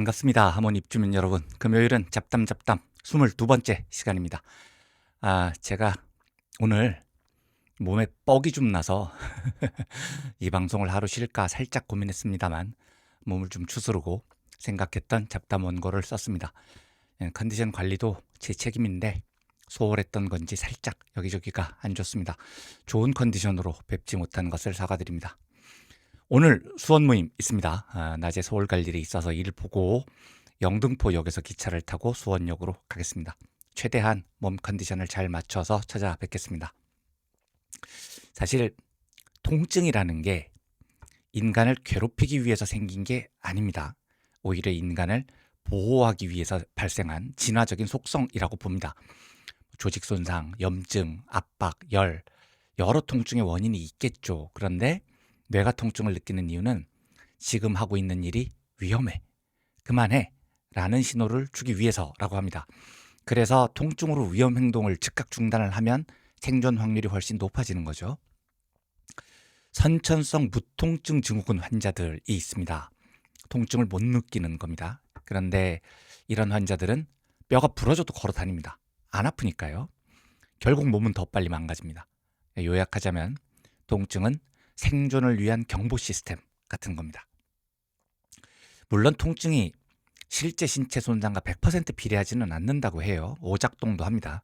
반갑습니다. 하모니 입주민 여러분. 금요일은 잡담 잡담 22번째 시간입니다. 아, 제가 오늘 몸에 뻑이 좀 나서 이 방송을 하루 쉴까 살짝 고민했습니다만 몸을 좀 추스르고 생각했던 잡담 원고를 썼습니다. 예, 컨디션 관리도 제 책임인데 소홀했던 건지 살짝 여기저기가 안 좋습니다. 좋은 컨디션으로 뵙지 못한 것을 사과드립니다. 오늘 수원 모임 있습니다. 아, 낮에 서울 갈 일이 있어서 일 보고 영등포역에서 기차를 타고 수원역으로 가겠습니다. 최대한 몸 컨디션을 잘 맞춰서 찾아뵙겠습니다. 사실 통증이라는 게 인간을 괴롭히기 위해서 생긴 게 아닙니다. 오히려 인간을 보호하기 위해서 발생한 진화적인 속성이라고 봅니다. 조직 손상, 염증, 압박, 열, 여러 통증의 원인이 있겠죠. 그런데 뇌가 통증을 느끼는 이유는 지금 하고 있는 일이 위험해. 그만해. 라는 신호를 주기 위해서라고 합니다. 그래서 통증으로 위험 행동을 즉각 중단을 하면 생존 확률이 훨씬 높아지는 거죠. 선천성 무통증 증후군 환자들이 있습니다. 통증을 못 느끼는 겁니다. 그런데 이런 환자들은 뼈가 부러져도 걸어 다닙니다. 안 아프니까요. 결국 몸은 더 빨리 망가집니다. 요약하자면 통증은 생존을 위한 경보 시스템 같은 겁니다. 물론 통증이 실제 신체 손상과 100% 비례하지는 않는다고 해요. 오작동도 합니다.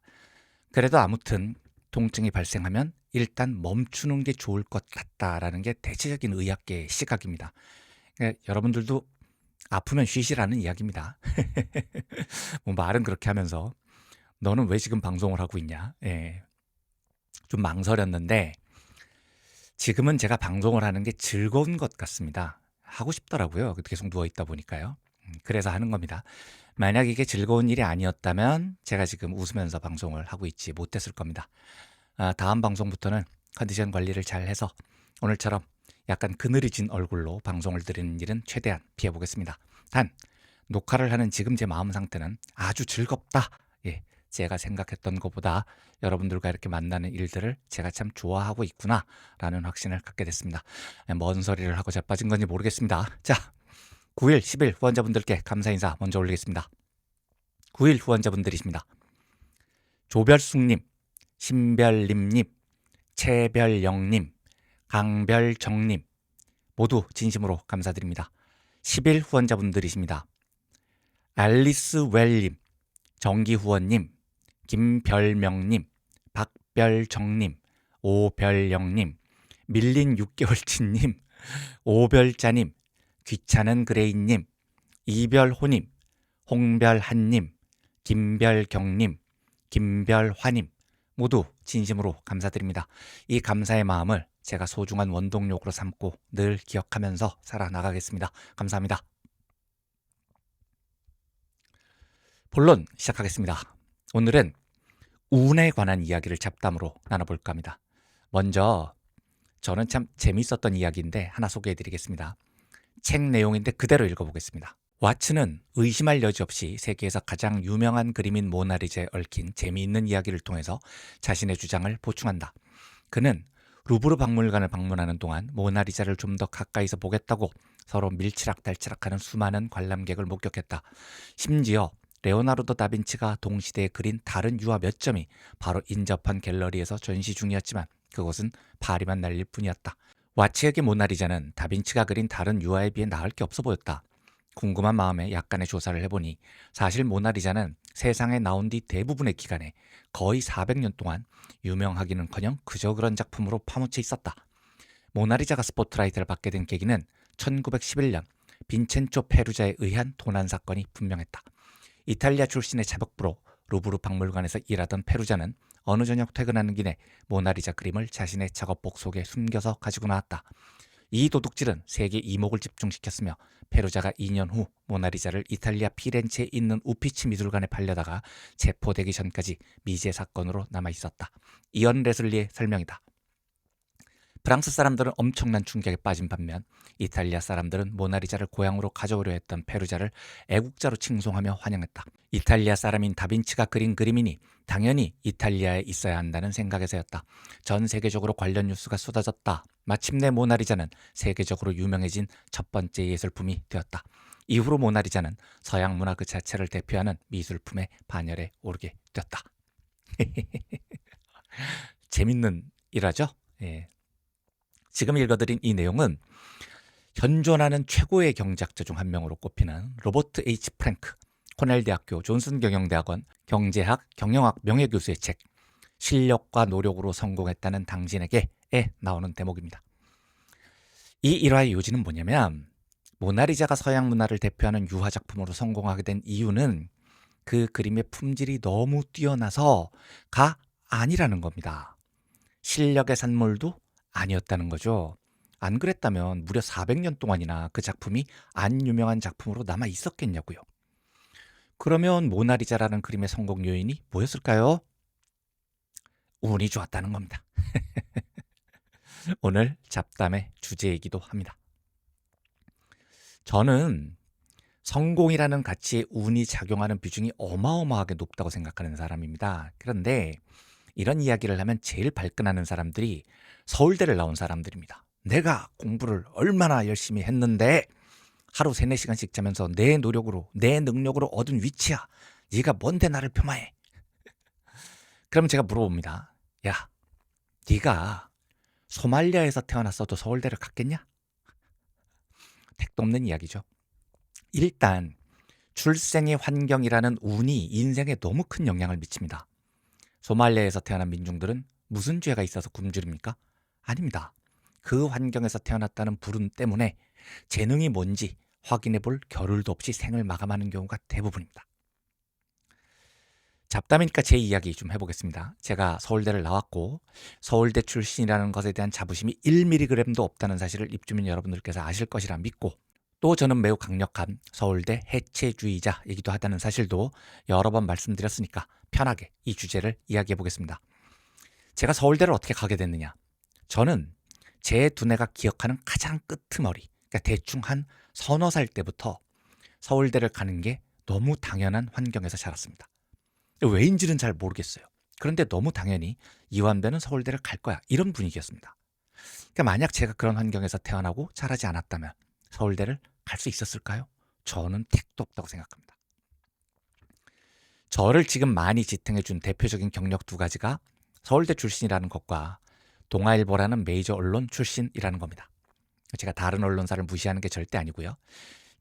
그래도 아무튼 통증이 발생하면 일단 멈추는 게 좋을 것 같다라는 게 대체적인 의학계의 시각입니다. 그러니까 여러분들도 아프면 쉬시라는 이야기입니다. 뭐 말은 그렇게 하면서 너는 왜 지금 방송을 하고 있냐? 예. 좀 망설였는데 지금은 제가 방송을 하는 게 즐거운 것 같습니다. 하고 싶더라고요. 계속 누워 있다 보니까요. 음, 그래서 하는 겁니다. 만약 이게 즐거운 일이 아니었다면 제가 지금 웃으면서 방송을 하고 있지 못했을 겁니다. 아, 다음 방송부터는 컨디션 관리를 잘 해서 오늘처럼 약간 그늘이 진 얼굴로 방송을 드리는 일은 최대한 피해보겠습니다. 단, 녹화를 하는 지금 제 마음 상태는 아주 즐겁다. 예, 제가 생각했던 것보다 여러분들과 이렇게 만나는 일들을 제가 참 좋아하고 있구나 라는 확신을 갖게 됐습니다. 예, 뭔 소리를 하고 자빠진 건지 모르겠습니다. 자, 9일, 10일 후원자분들께 감사 인사 먼저 올리겠습니다. 9일 후원자분들이십니다. 조별숙님, 신별님님, 최별영님, 강별정님 모두 진심으로 감사드립니다. 10일 후원자분들이십니다. 앨리스 웰님, 정기후원님, 김별명님, 박별정님, 오별영님, 밀린 6개월치님, 오별자님, 귀찮은 그레이님, 이별호님, 홍별한님, 김별경님, 김별화님 모두 진심으로 감사드립니다. 이 감사의 마음을 제가 소중한 원동력으로 삼고 늘 기억하면서 살아나가겠습니다. 감사합니다. 본론 시작하겠습니다. 오늘은 운에 관한 이야기를 잡담으로 나눠볼까 합니다. 먼저 저는 참 재밌었던 이야기인데 하나 소개해 드리겠습니다. 책 내용인데 그대로 읽어보겠습니다. 와츠는 의심할 여지 없이 세계에서 가장 유명한 그림인 모나리자에 얽힌 재미있는 이야기를 통해서 자신의 주장을 보충한다. 그는 루브르 박물관을 방문하는 동안 모나리자를 좀 더 가까이서 보겠다고 서로 밀치락달치락하는 수많은 관람객을 목격했다. 심지어 레오나르도 다빈치가 동시대에 그린 다른 유화 몇 점이 바로 인접한 갤러리에서 전시 중이었지만 그것은 파리만 날릴 뿐이었다. 와치에게 모나리자는 다빈치가 그린 다른 유화에 비해 나을 게 없어 보였다. 궁금한 마음에 약간의 조사를 해보니 사실 모나리자는 세상에 나온 뒤 대부분의 기간에 거의 400년 동안 유명하기는커녕 그저 그런 작품으로 파묻혀 있었다. 모나리자가 스포트라이트를 받게 된 계기는 1911년 빈첸초 페루자에 의한 도난 사건이 분명했다. 이탈리아 출신의 자벽부로 루브르 박물관에서 일하던 페루자는 어느 저녁 퇴근하는 길에 모나리자 그림을 자신의 작업복 속에 숨겨서 가지고 나왔다. 이 도둑질은 세계 이목을 집중시켰으며 페루자가 2년 후 모나리자를 이탈리아 피렌체에 있는 우피치 미술관에 팔려다가 체포되기 전까지 미제 사건으로 남아 있었다. 이언 레슬리의 설명이다. 프랑스 사람들은 엄청난 충격에 빠진 반면 이탈리아 사람들은 모나리자를 고향으로 가져오려 했던 페루자를 애국자로 칭송하며 환영했다. 이탈리아 사람인 다빈치가 그린 그림이니 당연히 이탈리아에 있어야 한다는 생각에서였다. 전 세계적으로 관련 뉴스가 쏟아졌다. 마침내 모나리자는 세계적으로 유명해진 첫 번째 예술품이 되었다. 이후로 모나리자는 서양 문화 그 자체를 대표하는 미술품의 반열에 오르게 되었다. 재밌는 일화죠? 예. 지금 읽어드린 이 내용은 현존하는 최고의 경제학자 중 한 명으로 꼽히는 로버트 H. 프랭크, 코넬 대학교 존슨 경영대학원 경제학 경영학 명예교수의 책 실력과 노력으로 성공했다는 당신에게에 나오는 대목입니다. 이 일화의 요지는 뭐냐면 모나리자가 서양 문화를 대표하는 유화 작품으로 성공하게 된 이유는 그 그림의 품질이 너무 뛰어나서가 아니라는 겁니다. 실력의 산물도 아니었다는 거죠. 안 그랬다면 무려 400년 동안이나 그 작품이 안 유명한 작품으로 남아 있었겠냐고요. 그러면 모나리자라는 그림의 성공 요인이 뭐였을까요? 운이 좋았다는 겁니다. 오늘 잡담의 주제이기도 합니다. 저는 성공이라는 가치에 운이 작용하는 비중이 어마어마하게 높다고 생각하는 사람입니다. 그런데 이런 이야기를 하면 제일 발끈하는 사람들이 서울대를 나온 사람들입니다. 내가 공부를 얼마나 열심히 했는데 하루 3, 4시간씩 자면서 내 노력으로 내 능력으로 얻은 위치야. 네가 뭔데 나를 폄하해. 그럼 제가 물어봅니다. 야, 네가 소말리아에서 태어났어도 서울대를 갔겠냐? 택도 없는 이야기죠. 일단 출생의 환경이라는 운이 인생에 너무 큰 영향을 미칩니다. 소말리아에서 태어난 민중들은 무슨 죄가 있어서 굶주립니까? 아닙니다. 그 환경에서 태어났다는 불운 때문에 재능이 뭔지 확인해 볼 겨를도 없이 생을 마감하는 경우가 대부분입니다. 잡담이니까 제 이야기 좀 해보겠습니다. 제가 서울대를 나왔고 서울대 출신이라는 것에 대한 자부심이 1mg도 없다는 사실을 입주민 여러분들께서 아실 것이라 믿고 또 저는 매우 강력한 서울대 해체주의자이기도 하다는 사실도 여러 번 말씀드렸으니까 편하게 이 주제를 이야기해 보겠습니다. 제가 서울대를 어떻게 가게 됐느냐? 저는 제 두뇌가 기억하는 가장 끄트머리, 그러니까 대충 한 서너 살 때부터 서울대를 가는 게 너무 당연한 환경에서 자랐습니다. 왜인지는 잘 모르겠어요. 그런데 너무 당연히 이완배는 서울대를 갈 거야. 이런 분위기였습니다. 그러니까 만약 제가 그런 환경에서 태어나고 자라지 않았다면 서울대를 갈 수 있었을까요? 저는 택도 없다고 생각합니다. 저를 지금 많이 지탱해 준 대표적인 경력 두 가지가 서울대 출신이라는 것과 동아일보라는 메이저 언론 출신이라는 겁니다. 제가 다른 언론사를 무시하는 게 절대 아니고요.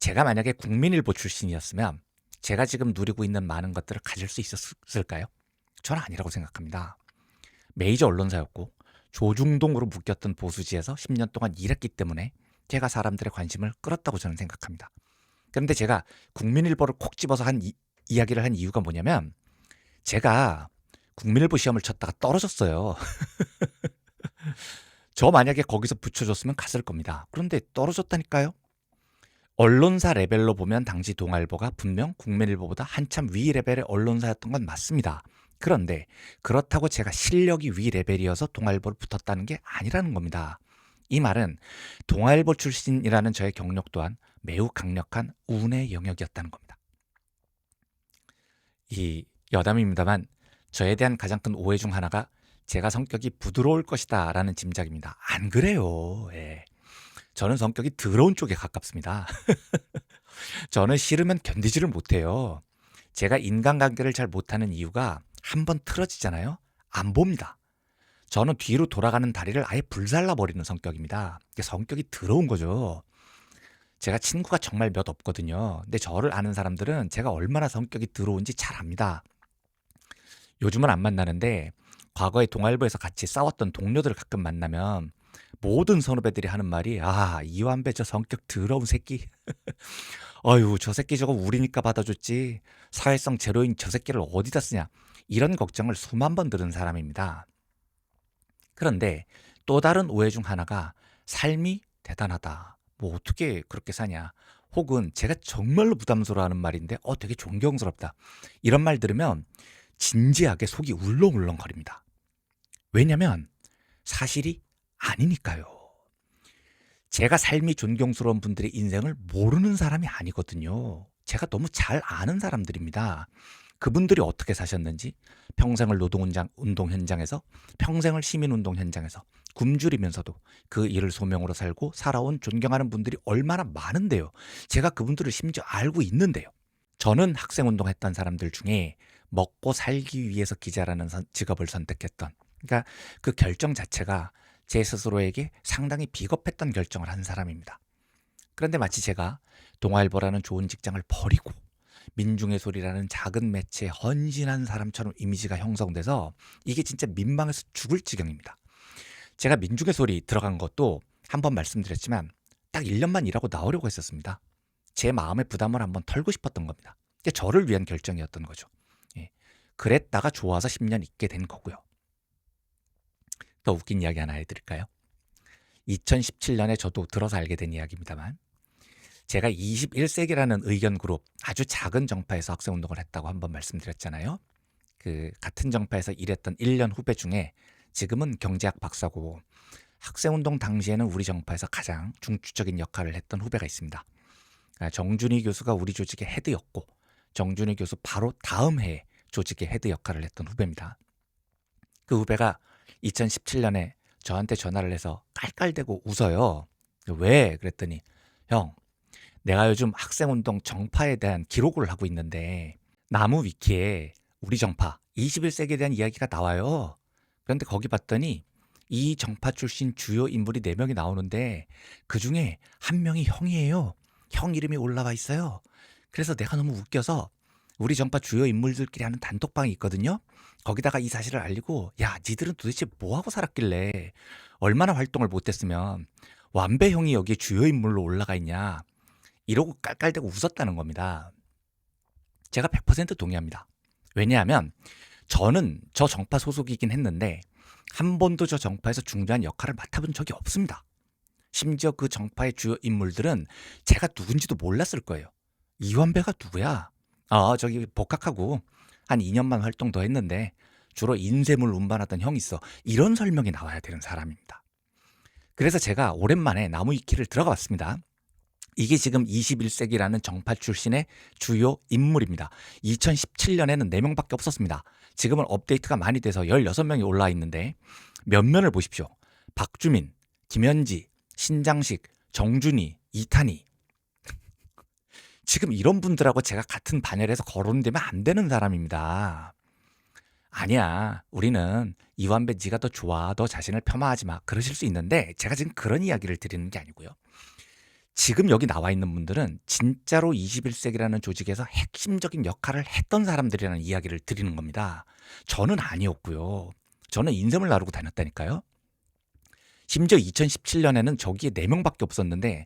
제가 만약에 국민일보 출신이었으면 제가 지금 누리고 있는 많은 것들을 가질 수 있었을까요? 저는 아니라고 생각합니다. 메이저 언론사였고 조중동으로 묶였던 보수지에서 10년 동안 일했기 때문에 제가 사람들의 관심을 끌었다고 저는 생각합니다. 그런데 제가 국민일보를 콕 집어서 한 이, 이야기를 한 이유가 뭐냐면 제가 국민일보 시험을 쳤다가 떨어졌어요. 저 만약에 거기서 붙여줬으면 갔을 겁니다. 그런데 떨어졌다니까요? 언론사 레벨로 보면 당시 동아일보가 분명 국민일보보다 한참 위 레벨의 언론사였던 건 맞습니다. 그런데 그렇다고 제가 실력이 위 레벨이어서 동아일보를 붙었다는 게 아니라는 겁니다. 이 말은 동아일보 출신이라는 저의 경력 또한 매우 강력한 운의 영역이었다는 겁니다. 이 여담입니다만 저에 대한 가장 큰 오해 중 하나가 제가 성격이 부드러울 것이다 라는 짐작입니다. 안 그래요. 예. 저는 성격이 더러운 쪽에 가깝습니다. 저는 싫으면 견디지를 못해요. 제가 인간관계를 잘 못하는 이유가 한 번 틀어지잖아요. 안 봅니다. 저는 뒤로 돌아가는 다리를 아예 불살라 버리는 성격입니다. 성격이 더러운 거죠. 제가 친구가 정말 몇 없거든요. 근데 저를 아는 사람들은 제가 얼마나 성격이 더러운지 잘 압니다. 요즘은 안 만나는데 과거에 동아일보에서 같이 싸웠던 동료들을 가끔 만나면 모든 선후배들이 하는 말이 아 이완배 저 성격 더러운 새끼 어휴 저 새끼 저거 우리니까 받아줬지 사회성 제로인 저 새끼를 어디다 쓰냐 이런 걱정을 수만 번 들은 사람입니다. 그런데 또 다른 오해 중 하나가 삶이 대단하다. 뭐 어떻게 그렇게 사냐. 혹은 제가 정말로 부담스러워하는 말인데 어 되게 존경스럽다. 이런 말 들으면 진지하게 속이 울렁울렁거립니다. 왜냐면 사실이 아니니까요. 제가 삶이 존경스러운 분들의 인생을 모르는 사람이 아니거든요. 제가 너무 잘 아는 사람들입니다. 그분들이 어떻게 사셨는지 평생을 노동운장 운동 현장에서 평생을 시민운동 현장에서 굶주리면서도 그 일을 소명으로 살고 살아온 존경하는 분들이 얼마나 많은데요. 제가 그분들을 심지어 알고 있는데요. 저는 학생운동 했던 사람들 중에 먹고 살기 위해서 기자라는 선- 직업을 선택했던 그러니까 그 결정 자체가 제 스스로에게 상당히 비겁했던 결정을 한 사람입니다. 그런데 마치 제가 동아일보라는 좋은 직장을 버리고 민중의 소리라는 작은 매체에 헌신한 사람처럼 이미지가 형성돼서 이게 진짜 민망해서 죽을 지경입니다. 제가 민중의 소리 들어간 것도 한번 말씀드렸지만 딱 1년만 일하고 나오려고 했었습니다. 제 마음의 부담을 한번 털고 싶었던 겁니다. 저를 위한 결정이었던 거죠. 예. 그랬다가 좋아서 10년 있게 된 거고요. 더 웃긴 이야기 하나 해드릴까요? 2017년에 저도 들어서 알게 된 이야기입니다만 제가 21세기라는 의견 그룹 아주 작은 정파에서 학생 운동을 했다고 한번 말씀드렸잖아요. 그 같은 정파에서 일했던 1년 후배 중에 지금은 경제학 박사고 학생 운동 당시에는 우리 정파에서 가장 중추적인 역할을 했던 후배가 있습니다. 아, 정준희 교수가 우리 조직의 헤드였고 정준희 교수 바로 다음 해에 조직의 헤드 역할을 했던 후배입니다. 그 후배가 2017년에 저한테 전화를 해서 깔깔대고 웃어요. 왜? 그랬더니 형, 내가 요즘 학생운동 정파에 대한 기록을 하고 있는데 나무 위키에 우리 정파 21세기에 대한 이야기가 나와요. 그런데 거기 봤더니 이 정파 출신 주요 인물이 4명이 나오는데 그 중에 한 명이 형이에요. 형 이름이 올라와 있어요. 그래서 내가 너무 웃겨서 우리 정파 주요 인물들끼리 하는 단톡방이 있거든요. 거기다가 이 사실을 알리고 야 니들은 도대체 뭐하고 살았길래 얼마나 활동을 못했으면 완배 형이 여기에 주요 인물로 올라가 있냐 이러고 깔깔대고 웃었다는 겁니다. 제가 100% 동의합니다. 왜냐하면 저는 저 정파 소속이긴 했는데 한 번도 저 정파에서 중요한 역할을 맡아본 적이 없습니다. 심지어 그 정파의 주요 인물들은 제가 누군지도 몰랐을 거예요. 이완배가 누구야? 아, 저기 복학하고 한 2년만 활동 더 했는데 주로 인쇄물 운반하던 형 있어. 이런 설명이 나와야 되는 사람입니다. 그래서 제가 오랜만에 나무 위키를 들어가 봤습니다. 이게 지금 21세기라는 정파 출신의 주요 인물입니다. 2017년에는 4명밖에 없었습니다. 지금은 업데이트가 많이 돼서 16명이 올라와 있는데 면면을 보십시오. 박주민, 김현지, 신장식, 정준희, 이탄희. 지금 이런 분들하고 제가 같은 반열에서 거론되면 안 되는 사람입니다. 아니야. 우리는 이완배 네가 더 좋아. 너 자신을 폄하하지 마. 그러실 수 있는데 제가 지금 그런 이야기를 드리는 게 아니고요. 지금 여기 나와 있는 분들은 진짜로 21세기라는 조직에서 핵심적인 역할을 했던 사람들이라는 이야기를 드리는 겁니다. 저는 아니었고요. 저는 인생을 나르고 다녔다니까요. 심지어 2017년에는 저기에 4명밖에 없었는데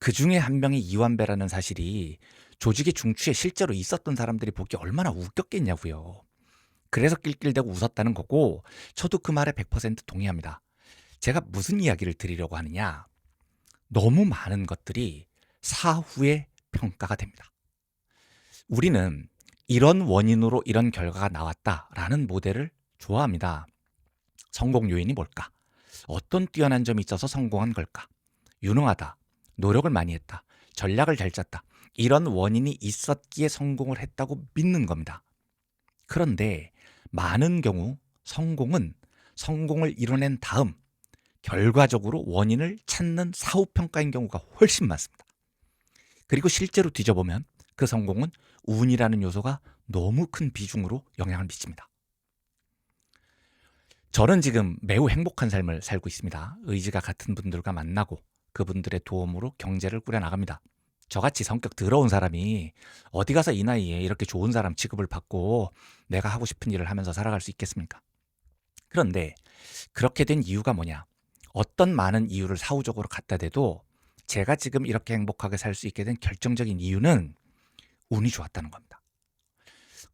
그 중에 한 명이 이완배라는 사실이 조직의 중추에 실제로 있었던 사람들이 보기 얼마나 웃겼겠냐고요. 그래서 낄낄대고 웃었다는 거고 저도 그 말에 100% 동의합니다. 제가 무슨 이야기를 드리려고 하느냐? 너무 많은 것들이 사후에 평가가 됩니다. 우리는 이런 원인으로 이런 결과가 나왔다라는 모델을 좋아합니다. 성공 요인이 뭘까? 어떤 뛰어난 점이 있어서 성공한 걸까? 유능하다. 노력을 많이 했다. 전략을 잘 짰다. 이런 원인이 있었기에 성공을 했다고 믿는 겁니다. 그런데 많은 경우 성공은 성공을 이뤄낸 다음 결과적으로 원인을 찾는 사후 평가인 경우가 훨씬 많습니다. 그리고 실제로 뒤져보면 그 성공은 운이라는 요소가 너무 큰 비중으로 영향을 미칩니다. 저는 지금 매우 행복한 삶을 살고 있습니다. 의지가 같은 분들과 만나고 그분들의 도움으로 경제를 꾸려나갑니다. 저같이 성격 더러운 사람이 어디 가서 이 나이에 이렇게 좋은 사람 취급을 받고 내가 하고 싶은 일을 하면서 살아갈 수 있겠습니까? 그런데 그렇게 된 이유가 뭐냐? 어떤 많은 이유를 사후적으로 갖다 대도 제가 지금 이렇게 행복하게 살 수 있게 된 결정적인 이유는 운이 좋았다는 겁니다.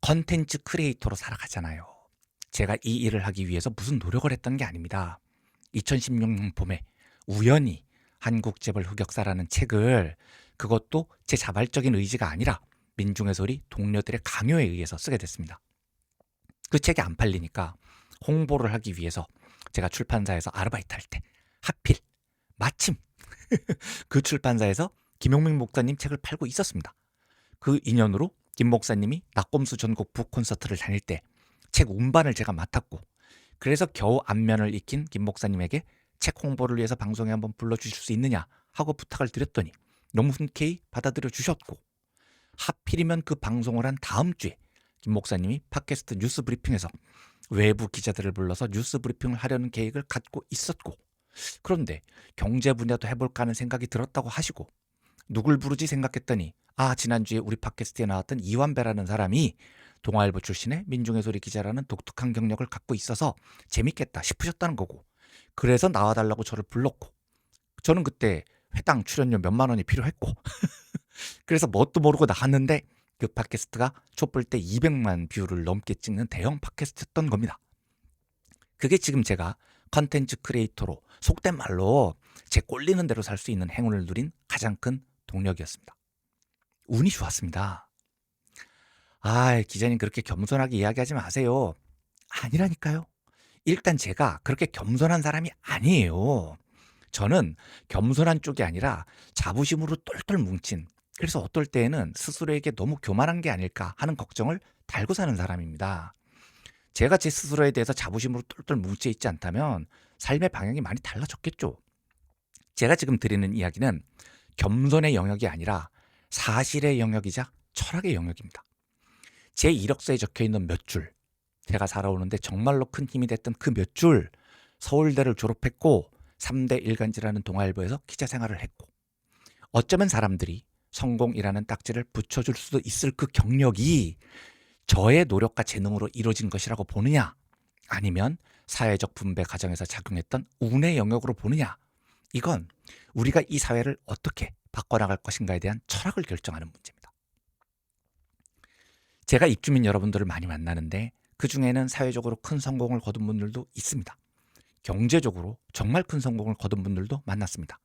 컨텐츠 크리에이터로 살아가잖아요. 제가 이 일을 하기 위해서 무슨 노력을 했던 게 아닙니다. 2016년 봄에 우연히 한국재벌 흑역사라는 책을 그것도 제 자발적인 의지가 아니라 민중의 소리 동료들의 강요에 의해서 쓰게 됐습니다. 그 책이 안 팔리니까 홍보를 하기 위해서 제가 출판사에서 아르바이트 할 때 하필 마침 그 출판사에서 김용민 목사님 책을 팔고 있었습니다. 그 인연으로 김 목사님이 낙곰수 전국 북 콘서트를 다닐 때 책 운반을 제가 맡았고 그래서 겨우 안면을 익힌 김 목사님에게 책 홍보를 위해서 방송에 한번 불러주실 수 있느냐 하고 부탁을 드렸더니 너무 흔쾌히 받아들여 주셨고 하필이면 그 방송을 한 다음 주에 김 목사님이 팟캐스트 뉴스 브리핑에서 외부 기자들을 불러서 뉴스 브리핑을 하려는 계획을 갖고 있었고 그런데 경제 분야도 해볼까 하는 생각이 들었다고 하시고 누굴 부르지 생각했더니 아 지난주에 우리 팟캐스트에 나왔던 이완배라는 사람이 동아일보 출신의 민중의 소리 기자라는 독특한 경력을 갖고 있어서 재밌겠다 싶으셨다는 거고 그래서 나와달라고 저를 불렀고 저는 그때 회당 출연료 몇만 원이 필요했고 그래서 뭣도 모르고 나갔는데 그 팟캐스트가 촛불 때 200만 뷰를 넘게 찍는 대형 팟캐스트였던 겁니다. 그게 지금 제가 컨텐츠 크리에이터로 속된 말로 제 꼴리는 대로 살 수 있는 행운을 누린 가장 큰 동력이었습니다. 운이 좋았습니다. 아, 기자님 그렇게 겸손하게 이야기하지 마세요. 아니라니까요. 일단 제가 그렇게 겸손한 사람이 아니에요. 저는 겸손한 쪽이 아니라 자부심으로 똘똘 뭉친 그래서 어떨 때에는 스스로에게 너무 교만한 게 아닐까 하는 걱정을 달고 사는 사람입니다. 제가 제 스스로에 대해서 자부심으로 똘똘 뭉쳐 있지 않다면 삶의 방향이 많이 달라졌겠죠. 제가 지금 드리는 이야기는 겸손의 영역이 아니라 사실의 영역이자 철학의 영역입니다. 제 이력서에 적혀 있는 몇 줄, 제가 살아오는데 정말로 큰 힘이 됐던 그 몇 줄, 서울대를 졸업했고 3대 일간지라는 동아일보에서 기자 생활을 했고 어쩌면 사람들이 성공이라는 딱지를 붙여줄 수도 있을 그 경력이 저의 노력과 재능으로 이루어진 것이라고 보느냐 아니면 사회적 분배 과정에서 작용했던 운의 영역으로 보느냐 이건 우리가 이 사회를 어떻게 바꿔나갈 것인가에 대한 철학을 결정하는 문제입니다. 제가 입주민 여러분들을 많이 만나는데 그 중에는 사회적으로 큰 성공을 거둔 분들도 있습니다. 경제적으로 정말 큰 성공을 거둔 분들도 만났습니다.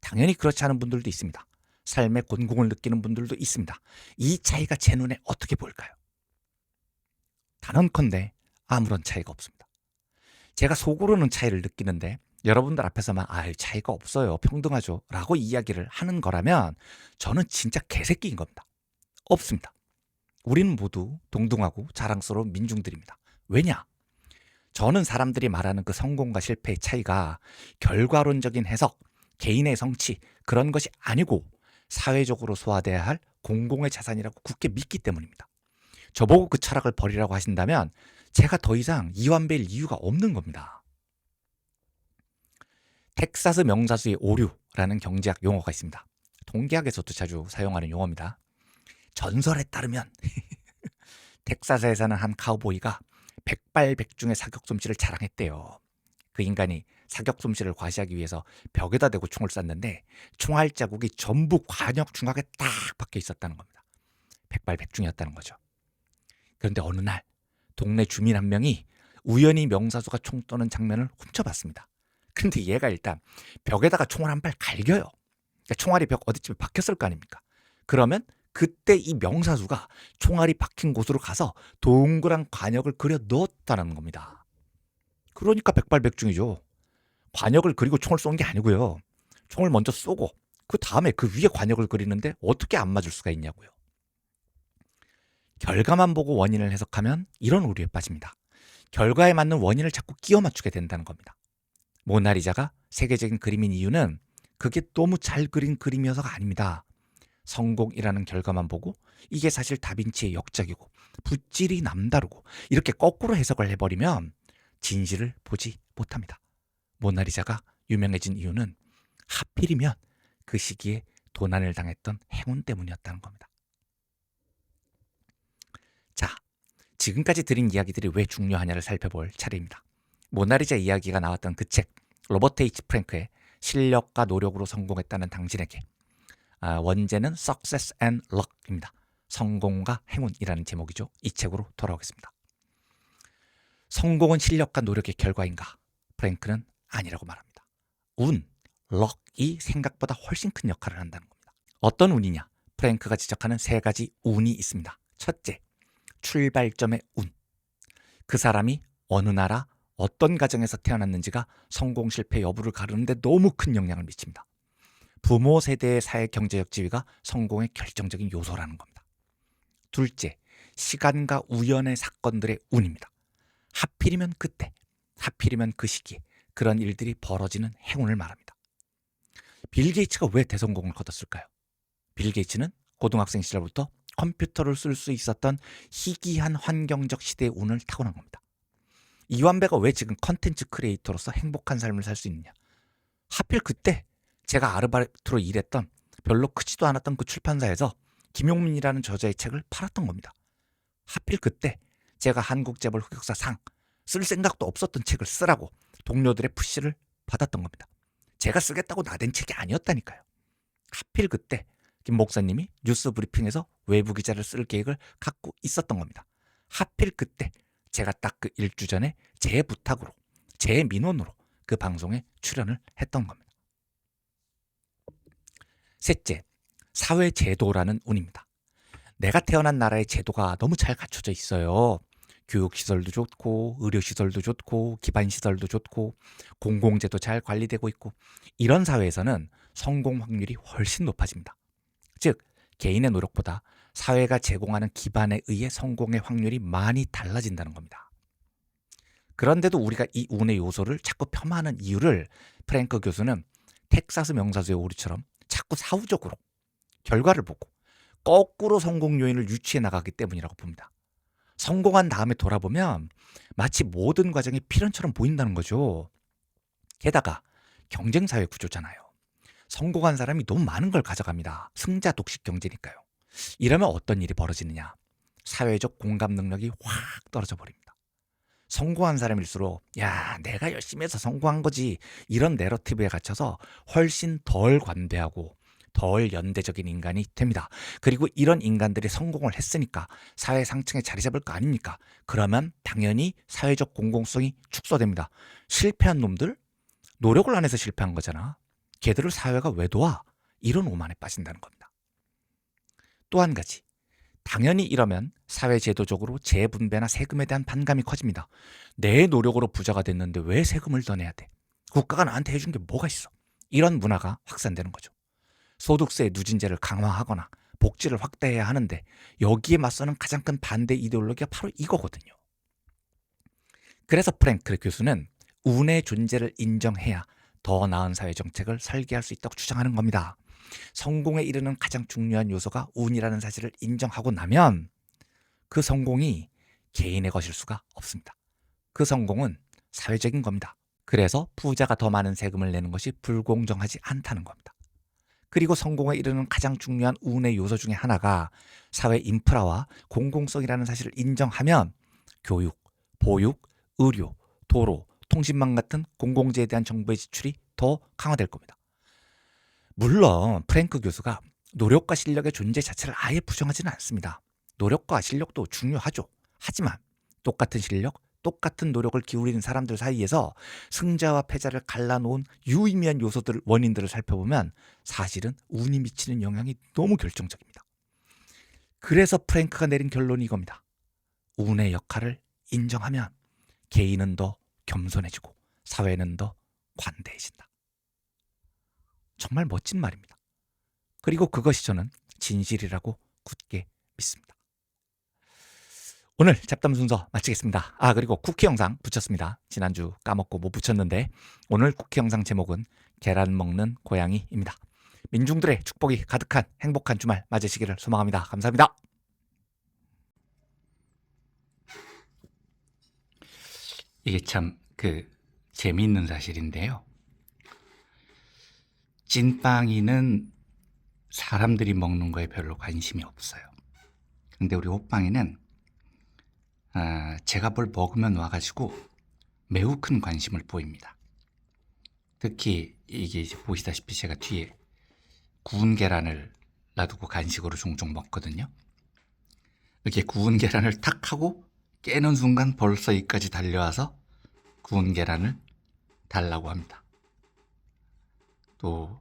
당연히 그렇지 않은 분들도 있습니다. 삶의 곤궁을 느끼는 분들도 있습니다. 이 차이가 제 눈에 어떻게 보일까요? 단언컨대 아무런 차이가 없습니다. 제가 속으로는 차이를 느끼는데 여러분들 앞에서만 아 차이가 없어요 평등하죠 라고 이야기를 하는 거라면 저는 진짜 개새끼인 겁니다. 없습니다. 우리는 모두 동등하고 자랑스러운 민중들입니다. 왜냐? 저는 사람들이 말하는 그 성공과 실패의 차이가 결과론적인 해석, 개인의 성취 그런 것이 아니고 사회적으로 소화돼야 할 공공의 자산이라고 굳게 믿기 때문입니다. 저보고 그 철학을 버리라고 하신다면 제가 더 이상 이완배일 이유가 없는 겁니다. 텍사스 명사수의 오류라는 경제학 용어가 있습니다. 통계학에서도 자주 사용하는 용어입니다. 전설에 따르면 텍사스에 사는 한 카우보이가 백발백중의 사격 솜씨를 자랑했대요. 그 인간이 사격 솜씨를 과시하기 위해서 벽에다 대고 총을 쐈는데 총알 자국이 전부 관역 중앙에 딱 박혀 있었다는 겁니다. 백발백중이었다는 거죠. 그런데 어느 날 동네 주민 한 명이 우연히 명사수가 총 쏘는 장면을 훔쳐봤습니다. 근데 얘가 일단 벽에다가 총을 한 발 갈겨요. 그러니까 총알이 벽 어디쯤에 박혔을 거 아닙니까? 그러면 그때 이 명사수가 총알이 박힌 곳으로 가서 동그란 관역을 그려 넣었다는 겁니다. 그러니까 백발백중이죠. 관역을 그리고 총을 쏜 게 아니고요. 총을 먼저 쏘고 그 다음에 그 위에 관역을 그리는데 어떻게 안 맞을 수가 있냐고요. 결과만 보고 원인을 해석하면 이런 오류에 빠집니다. 결과에 맞는 원인을 자꾸 끼워 맞추게 된다는 겁니다. 모나리자가 세계적인 그림인 이유는 그게 너무 잘 그린 그림이어서가 아닙니다. 성공이라는 결과만 보고 이게 사실 다빈치의 역작이고 붓질이 남다르고 이렇게 거꾸로 해석을 해버리면 진실을 보지 못합니다. 모나리자가 유명해진 이유는 하필이면 그 시기에 도난을 당했던 행운 때문이었다는 겁니다. 자, 지금까지 드린 이야기들이 왜 중요하냐를 살펴볼 차례입니다. 모나리자 이야기가 나왔던 그 책, 로버트 H. 프랭크의 실력과 노력으로 성공했다는 당신에게 아, 원제는 Success and Luck입니다. 성공과 행운이라는 제목이죠. 이 책으로 돌아오겠습니다. 성공은 실력과 노력의 결과인가? 프랭크는 아니라고 말합니다. 운, 럭이 생각보다 훨씬 큰 역할을 한다는 겁니다. 어떤 운이냐? 프랭크가 지적하는 세 가지 운이 있습니다. 첫째, 출발점의 운. 그 사람이 어느 나라, 어떤 가정에서 태어났는지가 성공 실패 여부를 가르는데 너무 큰 영향을 미칩니다. 부모 세대의 사회 경제적 지위가 성공의 결정적인 요소라는 겁니다. 둘째, 시간과 우연의 사건들의 운입니다. 하필이면 그때, 하필이면 그 시기에 그런 일들이 벌어지는 행운을 말합니다. 빌 게이츠가 왜 대성공을 거뒀을까요? 빌 게이츠는 고등학생 시절부터 컴퓨터를 쓸 수 있었던 희귀한 환경적 시대의 운을 타고난 겁니다. 이완배가 왜 지금 컨텐츠 크리에이터로서 행복한 삶을 살 수 있느냐? 하필 그때 제가 아르바이트로 일했던 별로 크지도 않았던 그 출판사에서 김용민이라는 저자의 책을 팔았던 겁니다. 하필 그때 제가 한국재벌 흑역사 상 쓸 생각도 없었던 책을 쓰라고 동료들의 푸시를 받았던 겁니다. 제가 쓰겠다고 나댄 책이 아니었다니까요. 하필 그때 김 목사님이 뉴스 브리핑에서 외부 기자를 쓸 계획을 갖고 있었던 겁니다. 하필 그때 제가 딱 그 일주 전에 제 부탁으로 제 민원으로 그 방송에 출연을 했던 겁니다. 셋째, 사회 제도라는 운입니다. 내가 태어난 나라의 제도가 너무 잘 갖춰져 있어요. 교육 시설도 좋고 의료 시설도 좋고 기반 시설도 좋고 공공재도 잘 관리되고 있고 이런 사회에서는 성공 확률이 훨씬 높아집니다. 즉 개인의 노력보다 사회가 제공하는 기반에 의해 성공의 확률이 많이 달라진다는 겁니다. 그런데도 우리가 이 운의 요소를 자꾸 폄하하는 이유를 프랭크 교수는 텍사스 명사수의 오류처럼 자꾸 사후적으로 결과를 보고 거꾸로 성공 요인을 유추해 나가기 때문이라고 봅니다. 성공한 다음에 돌아보면 마치 모든 과정이 필연처럼 보인다는 거죠. 게다가 경쟁 사회 구조잖아요. 성공한 사람이 너무 많은 걸 가져갑니다. 승자 독식 경제니까요. 이러면 어떤 일이 벌어지느냐? 사회적 공감 능력이 확 떨어져 버립니다. 성공한 사람일수록 야 내가 열심히 해서 성공한 거지 이런 내러티브에 갇혀서 훨씬 덜 관대하고 덜 연대적인 인간이 됩니다. 그리고 이런 인간들이 성공을 했으니까 사회 상층에 자리 잡을 거 아닙니까? 그러면 당연히 사회적 공공성이 축소됩니다. 실패한 놈들 노력을 안 해서 실패한 거잖아. 걔들을 사회가 왜 도와? 이런 오만에 빠진다는 겁니다. 또 한 가지. 당연히 이러면 사회 제도적으로 재분배나 세금에 대한 반감이 커집니다. 내 노력으로 부자가 됐는데 왜 세금을 더 내야 돼? 국가가 나한테 해준 게 뭐가 있어? 이런 문화가 확산되는 거죠. 소득세 누진제를 강화하거나 복지를 확대해야 하는데 여기에 맞서는 가장 큰 반대 이데올로기가 바로 이거거든요. 그래서 프랭크 교수는 운의 존재를 인정해야 더 나은 사회 정책을 설계할 수 있다고 주장하는 겁니다. 성공에 이르는 가장 중요한 요소가 운이라는 사실을 인정하고 나면 그 성공이 개인의 것일 수가 없습니다. 그 성공은 사회적인 겁니다. 그래서 부자가 더 많은 세금을 내는 것이 불공정하지 않다는 겁니다. 그리고 성공에 이르는 가장 중요한 운의 요소 중에 하나가 사회 인프라와 공공성이라는 사실을 인정하면 교육, 보육, 의료, 도로, 통신망 같은 공공재에 대한 정부의 지출이 더 강화될 겁니다. 물론 프랭크 교수가 노력과 실력의 존재 자체를 아예 부정하지는 않습니다. 노력과 실력도 중요하죠. 하지만 똑같은 실력, 똑같은 노력을 기울이는 사람들 사이에서 승자와 패자를 갈라놓은 유의미한 요소들, 원인들을 살펴보면 사실은 운이 미치는 영향이 너무 결정적입니다. 그래서 프랭크가 내린 결론이 이겁니다. 운의 역할을 인정하면 개인은 더 겸손해지고 사회는 더 관대해진다. 정말 멋진 말입니다. 그리고 그것이 저는 진실이라고 굳게 믿습니다. 오늘 잡담 순서 마치겠습니다. 아 그리고 쿠키 영상 붙였습니다. 지난주 까먹고 못 붙였는데 오늘 쿠키 영상 제목은 계란 먹는 고양이입니다. 민중들의 축복이 가득한 행복한 주말 맞으시기를 소망합니다. 감사합니다. 이게 참 그 재미있는 사실인데요. 찐빵이는 사람들이 먹는 거에 별로 관심이 없어요. 근데 우리 호빵이는 아, 제가 뭘 먹으면 와가지고 매우 큰 관심을 보입니다. 특히 이게 보시다시피 제가 뒤에 구운 계란을 놔두고 간식으로 종종 먹거든요. 이렇게 구운 계란을 탁 하고 깨는 순간 벌써 이까지 달려와서 구운 계란을 달라고 합니다. 또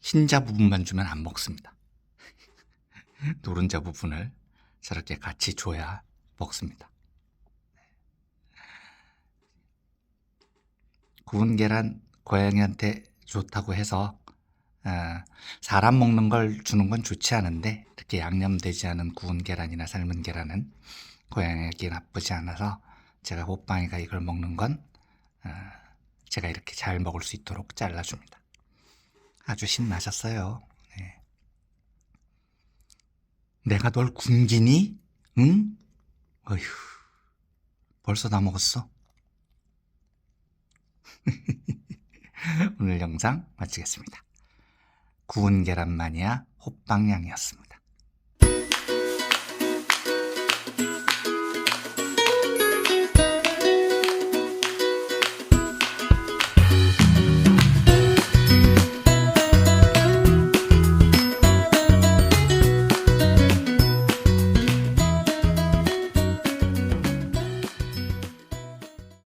흰자 부분만 주면 안 먹습니다. 노른자 부분을 저렇게 같이 줘야 먹습니다. 구운 계란 고양이한테 좋다고 해서 아, 사람 먹는 걸 주는 건 좋지 않은데 이렇게 양념되지 않은 구운 계란이나 삶은 계란은 고양이에게 나쁘지 않아서 제가 호빵이가 이걸 먹는 건 아, 제가 이렇게 잘 먹을 수 있도록 잘라줍니다. 아주 신나셨어요. 네. 내가 널 굶기니? 응? 어휴, 벌써 다 먹었어? 오늘 영상 마치겠습니다. 구운 계란 마니아 호빵양이었습니다.